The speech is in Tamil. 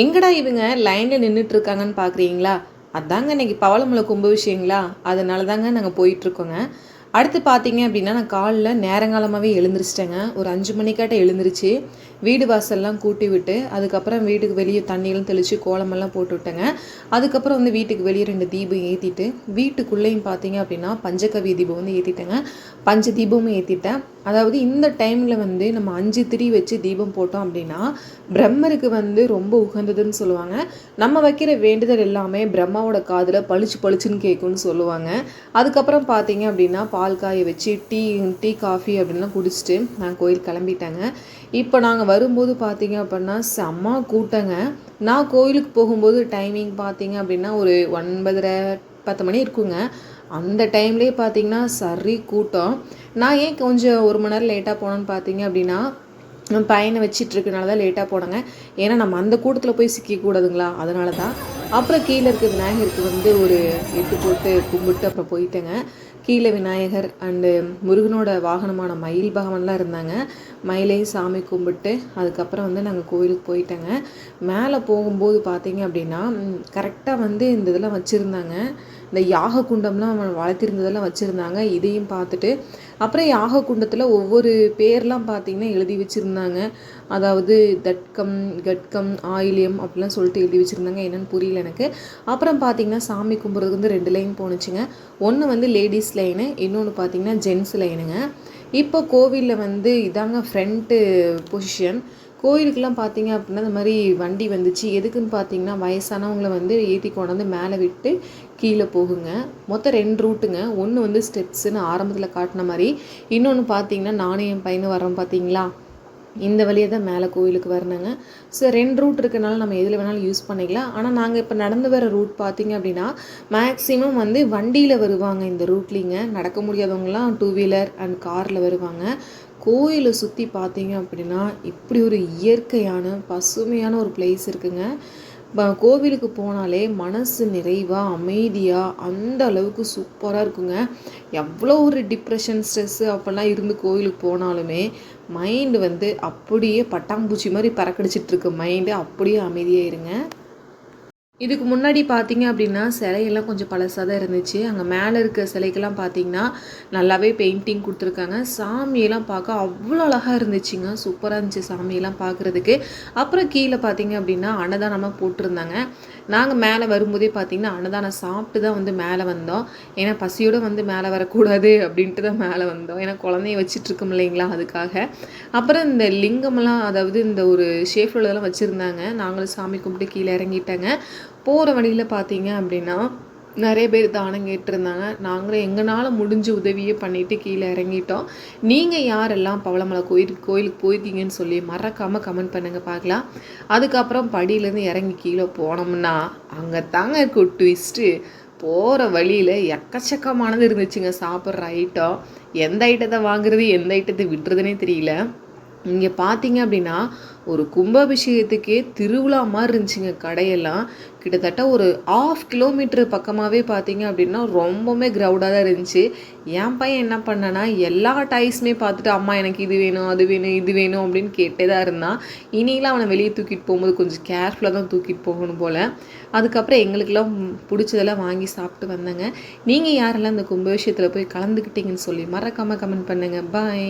எங்கடா இவங்க லைனில் நின்றுட்டு இருக்காங்கன்னு பார்க்குறீங்களா அதாங்க இன்னைக்கு பவளமுளை கும்ப விஷயங்களா? அதனால தாங்க நாங்கள் போயிட்டுருக்கோங்க. அடுத்து பார்த்தீங்க அப்படின்னா நான் காலைல நேரங்காலமாகவே எழுந்திரிச்சிட்டேங்க. ஒரு அஞ்சு மணிக்காட்ட எழுந்திரிச்சு. வீடு வாசல்லாம் கூட்டி விட்டு அதுக்கப்புறம் வீட்டுக்கு வெளியே தண்ணியெல்லாம் தெளித்து கோலமெல்லாம் போட்டு விட்டேங்க. அதுக்கப்புறம் வந்து வீட்டுக்கு வெளியே ரெண்டு தீபம் ஏற்றிட்டு வீட்டுக்குள்ளேயும் பார்த்தீங்க அப்படின்னா பஞ்சகவி தீபம் வந்து ஏற்றிட்டேங்க பஞ்ச தீபமும் ஏற்றிட்டேன் அதாவது இந்த டைமில் வந்து நம்ம அஞ்சு திரி வச்சு தீபம் போட்டோம் அப்படின்னா பிரம்மருக்கு வந்து ரொம்ப உகந்ததுன்னு சொல்லுவாங்க. நம்ம வைக்கிற வேண்டுதல் எல்லாமே பிரம்மாவோட காதில் பளிச்சு பளிச்சுன்னு கேட்கும்னு சொல்லுவாங்க. அதுக்கப்புறம் பார்த்தீங்க அப்படின்னா பால் காய வச்சு டீ டீ காஃபி அப்படின்லாம் குடிச்சிட்டு நான் கோயில் கிளம்பிட்டேங்க. இப்போ நாங்கள் வரும்போது பார்த்தீங்க அப்படின்னா செம்ம கூட்டங்க. நான் கோயிலுக்கு போகும்போது டைமிங் பார்த்தீங்க அப்படின்னா ஒரு ஒன்பதரை பத்து மணி இருக்குங்க. அந்த டைம்லேயே பார்த்தீங்கன்னா சரி கூட்டம். நான் ஏன் கொஞ்சம் ஒரு மணி நேரம் லேட்டாக போனேன்னு பார்த்தீங்க அப்படின்னா பையனை வச்சிட்டு இருக்கனால தான் லேட்டாக போனாங்க. ஏன்னா நம்ம அந்த கூட்டத்தில் போய் சிக்கக்கூடாதுங்களா? அதனால தான் அப்புறம் கீழே இருக்க விநாயகருக்கு வந்து ஒரு எட்டு போட்டு கும்பிட்டு அப்புறம் போயிட்டேங்க. கீழே விநாயகர் அண்டு முருகனோட வாகனமான மயில் பகவான்லாம் இருந்தாங்க. மயிலையும் சாமி கும்பிட்டு அதுக்கப்புறம் வந்து நாங்கள் கோயிலுக்கு போயிட்டேங்க. மேலே போகும்போது பார்த்தீங்க அப்படின்னா கரெக்டாக வந்து இந்த இதெல்லாம் வச்சுருந்தாங்க. இந்த யாக குண்டம்லாம் வளர்த்திருந்ததெல்லாம் வச்சுருந்தாங்க. இதையும் பார்த்துட்டு அப்புறம் யாக குண்டத்தில் ஒவ்வொரு பேர்லாம் பார்த்தீங்கன்னா எழுதி வச்சுருந்தாங்க. அதாவது தட்கம் கட்கம் ஆயிலியம் அப்படிலாம் சொல்லிட்டு எழுதி வச்சுருந்தாங்க. என்னென்னு புரியல எனக்கு. அப்புறம் பார்த்தீங்கன்னா சாமி கும்பிட்றதுக்கு வந்து ரெண்டு லைன் போணுச்சுங்க. ஒன்று வந்து லேடிஸ் லைனு இன்னொன்று பார்த்தீங்கன்னா ஜென்ஸ் லைனுங்க. இப்போ கோவிலில் வந்து இதாங்க ஃப்ரண்ட்டு பொசிஷன். கோயிலுக்கெல்லாம் பார்த்தீங்க அப்படின்னா இந்த மாதிரி வண்டி வந்துச்சு. எதுக்குன்னு பார்த்தீங்கன்னா வயசானவங்கள வந்து ஏற்றி கொண்டாந்து மேலே விட்டு கீழே போகுங்க. மொத்தம் ரெண்டு ரூட்டுங்க. ஒன்று வந்து ஸ்டெப்ஸுன்னு ஆரம்பத்தில் காட்டின மாதிரி இன்னொன்று பார்த்தீங்கன்னா நானும் என் பையனும் வரோம் பார்த்தீங்களா இந்த வழியை தான் மேலே கோயிலுக்கு வரணுங்க. ஸோ ரெண்டு ரூட் இருக்கனால நம்ம எதில் வேணாலும் யூஸ் பண்ணிக்கலாம். ஆனால் நாங்கள் இப்போ நடந்து வர ரூட் பார்த்தீங்க அப்படின்னா மேக்ஸிமம் வந்து வண்டியில் வருவாங்க இந்த ரூட்லிங்க. நடக்க முடியாதவங்களாம் டூ வீலர் அண்ட் காரில் வருவாங்க. கோயிலை சுற்றி பார்த்தீங்க அப்படின்னா இப்படி ஒரு இயற்கையான பசுமையான ஒரு பிளேஸ் இருக்குங்க. கோவிலுக்கு போனாலே மனசு நிறைவாக அமைதியாக அந்த அளவுக்கு சூப்பராக இருக்குங்க. எவ்வளோ ஒரு டிப்ரெஷன் ஸ்ட்ரெஸ்ஸு அப்போல்லாம் இருந்து கோவிலுக்கு போனாலுமே மைண்டு வந்து அப்படியே பட்டாம்பூச்சி மாதிரி பறக்கடிச்சிட்ருக்கு மைண்டு அப்படியே அமைதியாக இருங்க இதுக்கு முன்னாடி பார்த்தீங்க அப்படின்னா சிலையெல்லாம் கொஞ்சம் பழசாக தான் இருந்துச்சு. அங்கே மேலே இருக்க சிலைக்கெல்லாம் பார்த்தீங்கன்னா நல்லாவே பெயிண்டிங் கொடுத்துருக்காங்க. சாமியெல்லாம் பார்க்க அவ்வளோ அழகாக இருந்துச்சுங்க. சூப்பராக இருந்துச்சு சாமியெல்லாம் பார்க்குறதுக்கு. அப்புறம் கீழே பார்த்தீங்க அப்படின்னா அன்னதானமாக போட்டிருந்தாங்க. நாங்கள் மேலே வரும்போதே பார்த்தீங்கன்னா அன்னதானம் சாப்பிட்டு தான் வந்து மேலே வந்தோம். ஏன்னா பசியோடு வந்து மேலே வரக்கூடாது அப்படின்ட்டு தான் மேலே வந்தோம். ஏன்னா குழந்தைய வச்சிட்ருக்கோம் இல்லைங்களா அதுக்காக. அப்புறம் இந்த லிங்கம்லாம் அதாவது இந்த ஒரு ஷேஃப்லலாம் வச்சுருந்தாங்க. நாங்களும் சாமி கும்பிட்டு கீழே இறங்கிட்டாங்க. போகிற வழியில் பார்த்தீங்க அப்படின்னா நிறைய பேர் தானம் கேட்டிருந்தாங்க. நாங்களும் எங்களால் முடிஞ்ச உதவியே பண்ணிவிட்டு கீழே இறங்கிட்டோம். நீங்கள் யாரெல்லாம் பவளமலை கோயிலுக்கு கோயிலுக்கு போயிருக்கீங்கன்னு சொல்லி மறக்காமல் கமெண்ட் பண்ணுங்கள் பார்க்கலாம். அதுக்கப்புறம் படியிலேருந்து இறங்கி கீழே போனோம்னா அங்கே தாங்க இருக்கும் ட்விஸ்ட்டு போகிற வழியில் எக்கச்சக்கமானது இருந்துச்சுங்க. சாப்பிட்ற ஐட்டம் எந்த ஐட்டத்தை வாங்குறது எந்த ஐட்டத்தை விடுறதுனே தெரியல. இங்கே பார்த்தீங்க அப்படின்னா ஒரு கும்பாபிஷேகத்துக்கே திருவிழா மாதிரி இருந்துச்சுங்க. கடையெல்லாம் கிட்டத்தட்ட ஒரு ஆஃப் கிலோமீட்டர் பக்கமாகவே பார்த்தீங்க அப்படின்னா ரொம்பவுமே க்ரௌடாக தான் இருந்துச்சு. என் பையன் என்ன பண்ணனா எல்லா டைஸுமே பார்த்துட்டு அம்மா எனக்கு இது வேணும் அது வேணும் இது வேணும் அப்படின்னு கேட்டே தான் இருந்தான். இனியெல்லாம் அவனை வெளியே தூக்கிட்டு போகும்போது கொஞ்சம் கேர்ஃபுல்லாக தான் தூக்கிட்டு போகணும் போல். அதுக்கப்புறம் எங்களுக்கெல்லாம் பிடிச்சதெல்லாம் வாங்கி சாப்பிட்டு வந்தாங்க. நீங்கள் யாரெல்லாம் இந்த கும்பாபிஷேகத்தில் போய் கலந்துக்கிட்டீங்கன்னு சொல்லி மறக்காமல் கமெண்ட் பண்ணுங்கள் பாய்